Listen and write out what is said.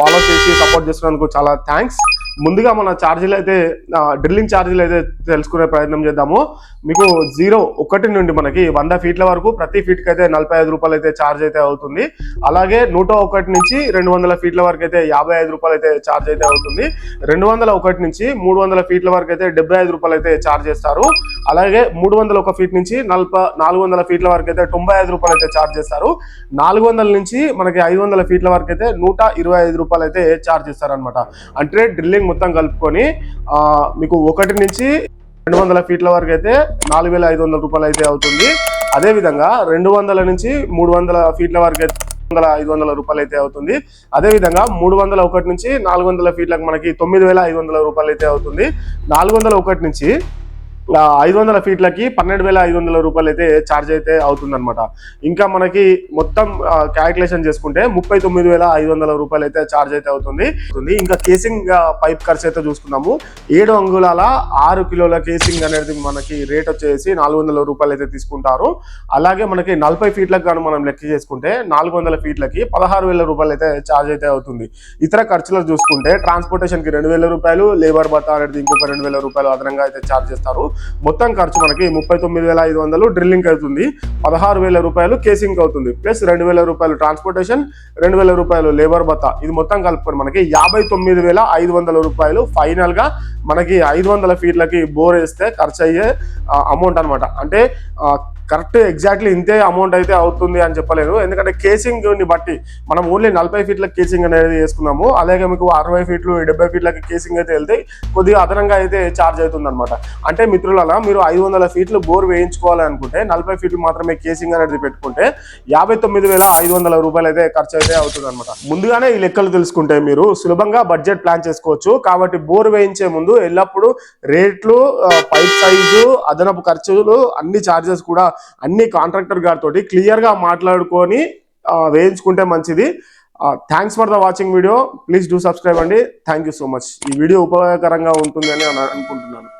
Follow చేసి support చేస్తున్నందుకు చాలా థ్యాంక్స్ ముందుగా మన ఛార్జీలు అయితే డ్రిల్లింగ్ ఛార్జీలు అయితే తెలుసుకునే ప్రయత్నం చేద్దాము. మీకు జీరో ఒకటి నుండి మనకి వంద ఫీట్ల వరకు ప్రతి ఫీట్కి అయితే నలభై ఐదు రూపాయలు అయితే ఛార్జ్ అయితే అవుతుంది. అలాగే నూట ఒకటి నుంచి రెండు వందల ఫీట్ల వరకు అయితే యాభై ఐదు రూపాయలు అయితే ఛార్జ్ అయితే అవుతుంది. రెండు వందల ఒకటి నుంచి మూడు వందల ఫీట్ల వరకు అయితే డెబ్బై ఐదు రూపాయలు అయితే ఛార్జ్ చేస్తారు. అలాగే మూడు వందల ఒక ఫీట్ నుంచి నలభై నాలుగు వందల ఫీట్ల వరకు అయితే తొంభై ఐదు రూపాయలు అయితే ఛార్జ్ చేస్తారు. నాలుగు వందల నుంచి మనకి ఐదు వందల ఫీట్ల వరకు అయితే నూట ఇరవై ఐదు రూపాయలు అయితే ఛార్జ్ చేస్తారు అనమాట అంటే డ్రిల్లింగ్ మొత్తం కలుపుకొని మీకు ఒకటి నుంచి రెండు వందల ఫీట్ల వరకు అయితే నాలుగు వేల ఐదు వందల రూపాయలు అయితే అవుతుంది. అదే విధంగా రెండు వందల నుంచి మూడు వందల ఫీట్ల వరకు అయితే వందల ఐదు వందల రూపాయలు అయితే అవుతుంది. అదే విధంగా మూడు వందల ఒకటి నుంచి నాలుగు వందల ఫీట్లకు మనకి తొమ్మిది వేల ఐదు వందల రూపాయలు అయితే అవుతుంది. నాలుగు వందల ఒకటి నుంచి ఐదు వందల ఫీట్లకి పన్నెండు వేల ఐదు వందల రూపాయలు అయితే ఛార్జ్ అయితే అవుతుందన్నమాట. ఇంకా మనకి మొత్తం క్యాలిక్యులేషన్ చేసుకుంటే ముప్పై తొమ్మిది వేల ఐదు వందల రూపాయలు అయితే ఛార్జ్ అయితే అవుతుంది. ఇంకా కేసింగ్ పైప్ ఖర్చు అయితే చూసుకున్నాము ఏడు అంగుళాల ఆరు కిలోల కేసింగ్ అనేది మనకి రేట్ వచ్చేసి నాలుగు వందల రూపాయలు అయితే తీసుకుంటారు. అలాగే మనకి నలభై ఫీట్లకు గాను మనం లెక్క చేసుకుంటే నాలుగు వందల ఫీట్లకి పదహారు వేల రూపాయలు అయితే ఛార్జ్ అయితే అవుతుంది. ఇతర ఖర్చులు చూసుకుంటే ట్రాన్స్పోర్టేషన్కి రెండు వేల రూపాయలు లేబర్ బతా అనేది ఇంకొక రెండు వేల రూపాయలు అదనంగా అయితే ఛార్జ్ చేస్తారు. మొత్తం ఖర్చు మనకి ముప్పై తొమ్మిది వేల ఐదు వందలు డ్రిల్లింగ్ అవుతుంది. పదహారు వేల రూపాయలు కేసింగ్ అవుతుంది. ప్లస్ రెండు వేల రూపాయలు ట్రాన్స్పోర్టేషన్ రెండు వేల రూపాయలు లేబర్ బత్తా ఇది మొత్తం కలుపుకొని మనకి యాభై తొమ్మిది వేల ఐదు వందల రూపాయలు ఫైనల్గా మనకి ఐదు వందల ఫీట్లకి బోర్ వేస్తే ఖర్చు అయ్యే అమౌంట్ అనమాట అంటే కరెక్ట్ ఎగ్జాక్ట్లీ ఇంతే అమౌంట్ అయితే అవుతుంది అని చెప్పలేను ఎందుకంటే కేసింగ్ని బట్టి మనం ఓన్లీ నలభై ఫీట్ల కేసింగ్ అనేది వేసుకున్నాము. అలాగే మీకు అరవై ఫీట్లు డెబ్బై ఫీట్లకి కేసింగ్ అయితే వెళ్తే కొద్దిగా అదనంగా అయితే ఛార్జ్ అవుతుంది అనమాట అంటే మిత్రుల మీరు ఐదు వందల ఫీట్లు బోర్ వేయించుకోవాలి అనుకుంటే నలభై ఫీట్లు మాత్రమే కేసింగ్ అనేది పెట్టుకుంటే యాభై తొమ్మిది వేల ఐదు వందల రూపాయలు అయితే ఖర్చు అయితే అవుతుంది అనమాట ముందుగానే ఈ లెక్కలు తెలుసుకుంటే మీరు సులభంగా బడ్జెట్ ప్లాన్ చేసుకోవచ్చు. కాబట్టి బోర్ వేయించే ముందు ఎల్లప్పుడూ రేట్లు పైప్ సైజు అదనపు ఖర్చులు అన్ని ఛార్జెస్ కూడా అన్ని కాంట్రాక్టర్ గారితో క్లియర్గా మాట్లాడుకొని వేయించుకుంటే మంచిది. Thanks for the watching video please do subscribe అండి. థ్యాంక్ యూ సో మచ్ ఈ వీడియో ఉపయోగకరంగా ఉంటుంది అని అనుకుంటున్నాను.